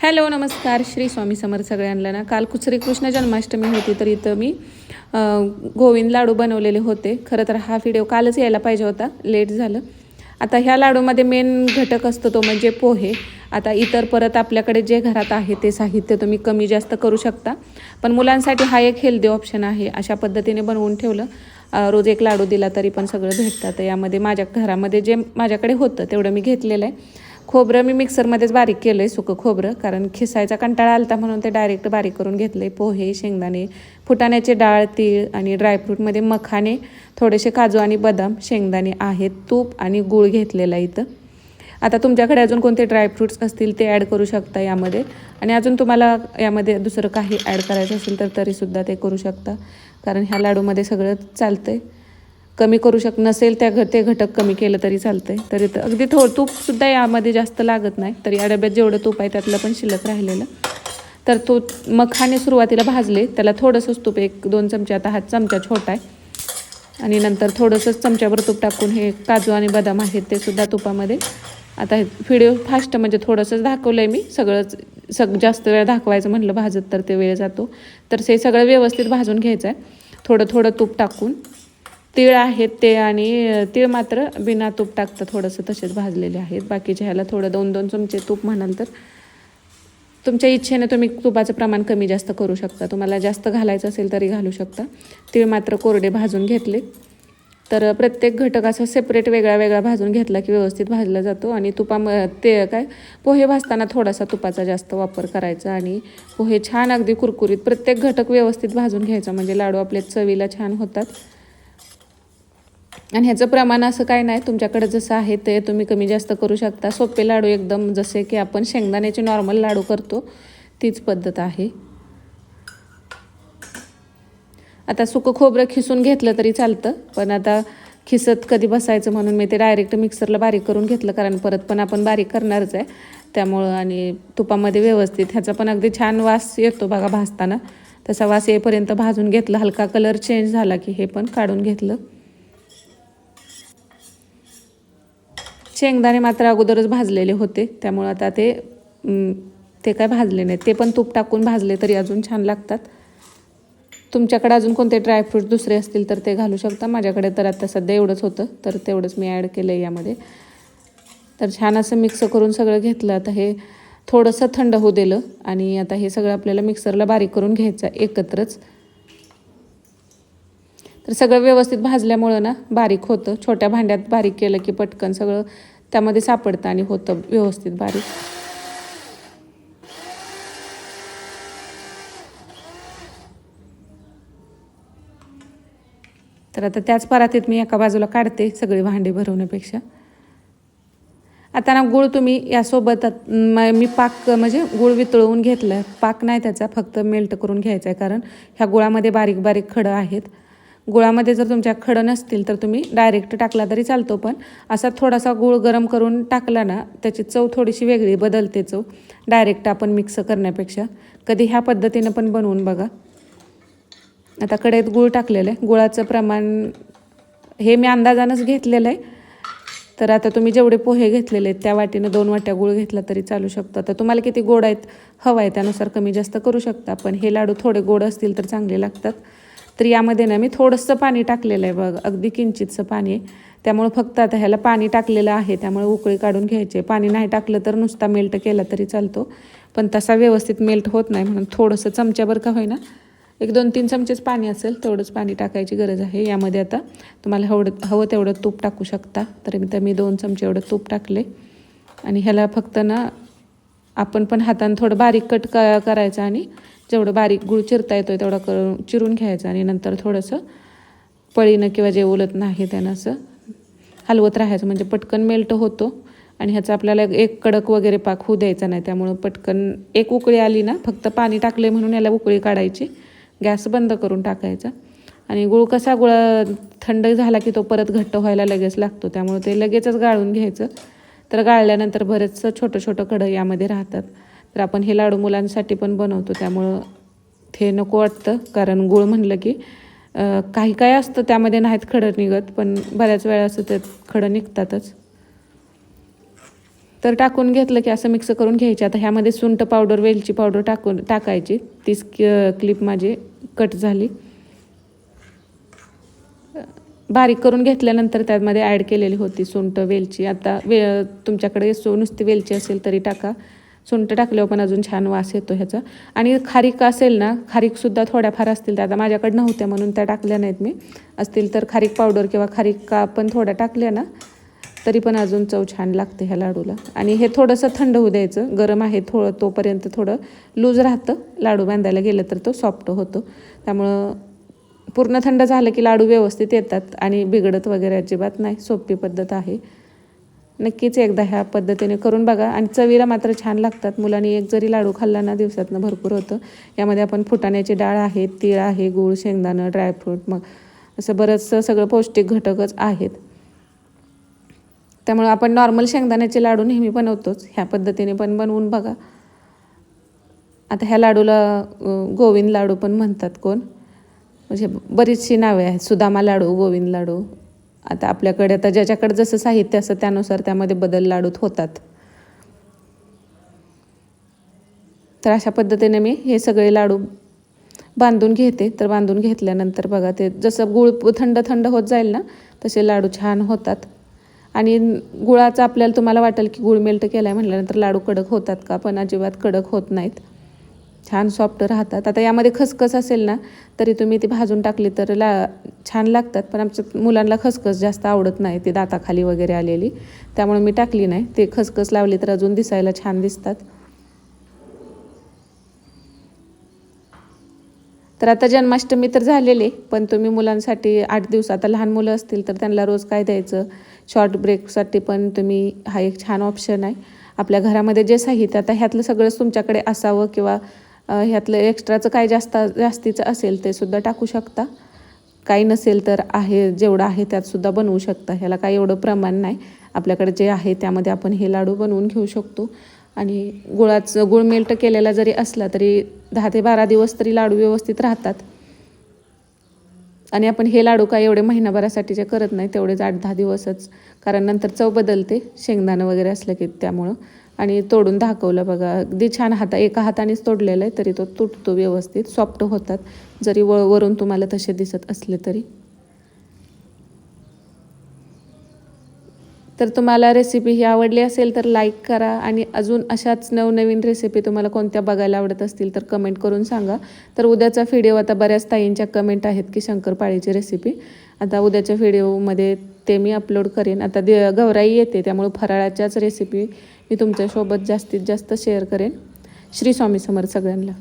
Hello नमस्कार. श्री स्वामी समर्थ सगळ्यांना ना काल कुचरी कृष्ण जन्माष्टमी होती तर इथं मी गोविंद लाडू बनवलेले होते. खरं तर हा व्हिडिओ कालच यायला पाहिजे होता लेट झालं. आता ह्या लाडूमध्ये मेन घटक असतो तो म्हणजे पोहे. आता इतर परत आपल्याकडे जे घरात आहे ते साहित्य तुम्ही कमी जास्त करू शकता. पण मुलांसाठी हा एक हेल्दी ऑप्शन आहे अशा पद्धतीने बनवून ठेवलं. रोज एक लाडू दिला तरी पण सगळं भेटतं. तर यामध्ये माझ्या घरामध्ये जे माझ्याकडे होतं तेवढं मी घेतलेलं आहे. खोबरं मी मिक्सरमध्येच बारीक केलं आहे सुकं खोबरं कारण खिसायचा कंटाळा आलता म्हणून ते डायरेक्ट बारीक करून घेतलं आहे पोहे शेंगदाणे फुटाण्याचे डाळ तीळ आणि ड्रायफ्रूटमध्ये मखाने थोडेसे काजू आणि बदाम शेंगदाणे आहेत तूप आणि गूळ घेतलेला इथं. आता तुमच्याकडे अजून कोणते ड्रायफ्रूट्स असतील ते ॲड करू शकता यामध्ये. आणि अजून तुम्हाला यामध्ये दुसरं काही ॲड करायचं असेल तर तरीसुद्धा ते करू शकता. कारण ह्या लाडूमध्ये सगळं चालतं आहे कमी करू शक नसेल त्या घ ते घटक कमी केलं तरी चालतंय. तरी तर अगदी थो तूपसुद्धा यामध्ये जास्त लागत नाही. तर या डब्यात जेवढं तूप आहे त्यातलं पण शिल्लक राहिलेलं. तर तो मखाने सुरुवातीला भाजले त्याला थोडंसंच तूप एक दोन चमचे आता हा चमचा छोटा आहे. आणि नंतर थोडंसंच चमच्यावर तूप टाकून हे काजू आणि बदाम आहेत ते सुद्धा तुपामध्ये. आता हे व्हिडिओ फास्ट म्हणजे थोडंसंच दाखवलं आहे मी सगळंच सग जास्त वेळ दाखवायचं म्हणलं भाजत तर ते वेळ जातो. तर ते सगळं व्यवस्थित भाजून घ्यायचं आहे थोडं थोडं तूप टाकून. तीळ आहेत ते आणि तीळ मात्र बिना तूप टाकतं थोडंसं तसेच भाजलेले आहेत. बाकीच्या ह्याला थोडं दोन दोन चमचे तूप म्हणाल तर. तुमच्या इच्छेने तुम्ही तुपाचं प्रमाण कमी जास्त करू शकता. तुम्हाला जास्त घालायचं असेल तरी घालू शकता. तीळ मात्र कोरडे भाजून घेतले. तर प्रत्येक घटक असा सेपरेट वेगळा वेगळा भाजून घेतला की व्यवस्थित भाजला जातो आणि तुपाम ते काय पोहे भाजताना थोडासा तुपाचा जास्त वापर करायचा आणि पोहे छान अगदी कुरकुरीत प्रत्येक घटक व्यवस्थित भाजून घ्यायचा. म्हणजे लाडू आपले चवीला छान होतात. आणि ह्याचं प्रमाण असं काय नाही तुमच्याकडे जसं आहे ते तुम्ही कमी जास्त करू शकता. सोपे लाडू एकदम जसे की आपण शेंगदाण्याचे नॉर्मल लाडू करतो तीच पद्धत आहे. आता सुकं खोबरं खिसून घेतलं तरी चालतं पण आता खिसत कधी बसायचं म्हणून मी ते डायरेक्ट मिक्सरला बारीक करून घेतलं कारण परत पण आपण बारीक करणारच आहे. त्यामुळं आणि तुपामध्ये व्यवस्थित ह्याचा पण अगदी छान वास येतो बघा भाजताना. तसा वास येईपर्यंत भाजून घेतलं हलका कलर चेंज झाला की हे पण काढून घेतलं. शेंगदाणे मात्र अगोदरच भाजलेले होते. त्यामुळं आता ते ते काय भाजले नाहीत. ते पण तूप टाकून भाजले तरी अजून छान लागतात. तुमच्याकडे अजून कोणते ड्रायफ्रूट दुसरे असतील तर ते घालू शकता. माझ्याकडे तर आता सध्या एवढंच होतं तर तेवढंच मी ॲड केलं आहे यामध्ये. तर छान असं मिक्स करून सगळं घेतलं. आता हे थोडंसं थंड होऊ दिलं आणि आता हे सगळं आपल्याला मिक्सरला बारीक करून घ्यायचं एकत्रच. तर सगळं व्यवस्थित भाजल्यामुळं ना बारीक होतं. छोट्या भांड्यात बारीक केलं की पटकन सगळं त्यामध्ये सापडतं आणि होतं व्यवस्थित बारीक. तर आता त्याच परातीत मी एका बाजूला काढते सगळी भांडी भरवण्यापेक्षा. आता ना गुळ तुम्ही यासोबत मी पाक म्हणजे गुळ वितळवून घेतलं पाक नाही त्याचा फक्त मेल्ट करून घ्यायचा आहे कारण ह्या गुळामध्ये बारीक बारीक खडं आहेत. गुळामध्ये जर तुमच्या खडं नसतील तर तुम्ही डायरेक्ट टाकला तरी चालतो पण असा थोडासा गुळ गरम करून टाकला ना त्याची चव थोडीशी वेगळी बदलते चव. डायरेक्ट आपण मिक्स करण्यापेक्षा. कधी ह्या पद्धतीनं पण बनवून बघा. आता कडेत गूळ टाकलेलं आहे. गुळाचं प्रमाण हे मी अंदाजानंच घेतलेलं आहे. तर आता तुम्ही जेवढे पोहे घेतलेले आहेत त्या वाटीनं दोन वाट्या गूळ घेतला तरी चालू शकतो. आता तुम्हाला किती गोड आहेत हवं आहे त्यानुसार कमी जास्त करू शकता पण हे लाडू थोडे गोड असतील तर चांगले लागतात. तर यामध्ये ना मी थोडंसं पाणी टाकलेलं आहे बघ अगदी किंचितचं पाणी. आहे त्यामुळे फक्त आता ह्याला पाणी टाकलेलं आहे त्यामुळे उकळी काढून घ्यायचे. पाणी नाही टाकलं तर नुसता मेल्ट केला तरी चालतो. पण तसा व्यवस्थित मेल्ट होत नाही म्हणून थोडंसं चमच्याभर का होईना एक दोन तीन चमचेच पाणी असेल तेवढंच पाणी टाकायची गरज आहे. यामध्ये आता तुम्हाला हवं हवं तेवढं तूप टाकू शकता. तर मी तर मी दोन चमचे एवढं तूप टाकले. आणि ह्याला फक्त ना आपण पण हातानं थोडं बारीक कट क करायचं आणि जेवढं बारीक गुळ चिरता येतो तेवढं करून चिरून घ्यायचं आणि नंतर थोडंसं पळीनं किंवा जे उलत नाही त्यानं असं हलवत राहायचं. म्हणजे पटकन मेल्ट होतो आणि ह्याचा आपल्याला एक कडक वगैरे पाक होऊ द्यायचा नाही. त्यामुळं पटकन एक उकळी आली ना फक्त पाणी टाकले म्हणून याला उकळी काढायची. गॅस बंद करून टाकायचा. आणि गुळ कसा गुळा थंड झाला की तो परत घट्ट व्हायला लगेच लागतो. त्यामुळे ते लगेचच गाळून घ्यायचं. तर गाळल्यानंतर बरेचसं छोटं छोटं कडं यामध्ये राहतात. तर आपण हे लाडू मुलांसाठी पण बनवतो. त्यामुळं ते नको वाटतं. कारण गुळ म्हणलं की काही काय असतं त्यामध्ये नाहीत खडं निघत पण बऱ्याच वेळा असं ते खडं निघतातच. तर टाकून घेतलं की असं मिक्स करून घ्यायची. आता ह्यामध्ये सुंठ पावडर वेलची पावडर टाकून टाकायची. तीच क्लिप माझी कट झाली. बारीक करून घेतल्यानंतर त्यामध्ये ॲड केलेली होती सुंठ वेलची. आता वे तुमच्याकडे सो नुसती वेलची असेल तरी टाका. सुंठ टाकल्यावर पण अजून छान वास येतो ह्याचा. आणि खारीक असेल ना खारीकसुद्धा थोड्याफार असतील त्या. आता माझ्याकडे नव्हत्या म्हणून त्या टाकल्या नाहीत मी. असतील तर खारीक पावडर किंवा खारीक का पण थोड्या टाकल्या ना तरी पण अजून चव छान लागते ह्या लाडूला. आणि हे थोडंसं थंड होऊ द्यायचं. गरम आहे थोडं तोपर्यंत थोडं लूज राहतं. लाडू बांधायला गेलं तर तो सॉफ्ट होतो. त्यामुळं पूर्ण थंड झालं की लाडू व्यवस्थित येतात आणि बिघडत वगैरे अजिबात नाही. सोपी पद्धत आहे. नक्कीच एकदा ह्या पद्धतीने करून बघा. आणि चवीला मात्र छान लागतात. मुलांनी एक जरी लाडू खाल्ला ना दिवसातनं भरपूर होतं. यामध्ये आपण फुटाण्याची डाळ आहे तीळ आहे गूळ शेंगदाणं ड्रायफ्रूट मग असं बरंचसं सगळं पौष्टिक घटकच आहेत. त्यामुळे आपण नॉर्मल शेंगदाण्याचे लाडू नेहमी बनवतोच. ह्या पद्धतीने पण बनवून बघा. आता ह्या लाडूला गोविंद लाडू पण म्हणतात कोण? म्हणजे बरीचशी नावे आहेत. सुदामा लाडू गोविंद लाडू. आता आपल्याकडे आता ज्याच्याकडे जसं साहित्य असं त्यानुसार त्यामध्ये बदल लाडूत होतात. तर अशा पद्धतीने मी हे सगळे लाडू बांधून घेते. तर बांधून घेतल्यानंतर बघा ते जसं गुळ थंड थंड होत जाईल ना तसे लाडू छान होतात. आणि गुळाचं आपल्याला तुम्हाला वाटेल की गुळ मेल्ट केला आहे म्हटल्यानंतर लाडू कडक होतात का? पण अजिबात कडक होत नाहीत. छान सॉफ्ट राहतात. आता यामध्ये खसखस असेल ना तरी तुम्ही ती भाजून टाकली तर ला छान लागतात. पण आमच्या मुलांना खसखस जास्त आवडत नाही ती दाताखाली वगैरे आलेली. त्यामुळे मी टाकली नाही. ते खसखस लावली तर अजून दिसायला छान दिसतात. तर आता जन्माष्टमी तर झालेली पण तुम्ही मुलांसाठी आठ दिवस आता लहान मुलं असतील तर त्यांना रोज काय द्यायचं? शॉर्ट ब्रेकसाठी पण तुम्ही हा एक छान ऑप्शन आहे. आपल्या घरामध्ये जे साहित्य आता ह्यातलं सगळंच तुमच्याकडे असावं किंवा ह्यातलं एक्स्ट्राचं काय जास्त जास्तीचं असेल ते सुद्धा टाकू शकता. काही नसेल तर आहे जेवढं आहे त्यातसुद्धा बनवू शकता. ह्याला काही एवढं प्रमाण नाही. आपल्याकडे जे आहे त्यामध्ये आपण हे लाडू बनवून घेऊ शकतो. आणि गुळाचं गुळ मेल्ट केलेला जरी असला तरी दहा ते बारा दिवस तरी लाडू व्यवस्थित राहतात. आणि आपण हे लाडू काय एवढे महिनाभरासाठीचे करत नाही तेवढेच आठ दहा दिवसच. कारण नंतर चव बदलते. शेंगदाणं वगैरे असलं की त्यामुळं. आणि तोडून दाखवलं बघा. अगदी छान हाता एका हातानेच तोडलेला आहे तरी तो तुटतो व्यवस्थित. सॉफ्ट होतात. जरी व वरून तुम्हाला तसे दिसत असले तरी. तर तुम्हाला रेसिपी ही आवडली असेल तर लाईक करा आणि अजून अशाच नवनवीन रेसिपी तुम्हाला कोणत्या बघायला आवडत असतील तर कमेंट करून सांगा. तर उद्याचा व्हिडिओ आता बऱ्याच ताईंच्या कमेंट आहेत की शंकरपाळीची रेसिपी आता उद्याच्या व्हिडिओमध्ये ते मी अपलोड करेन. आता दे गौराई येते त्यामुळे फराळाच्याच रेसिपी मी तुमच्यासोबत जास्तीत जास्त शेअर करेन. श्री स्वामी समर्थ सगळ्यांना.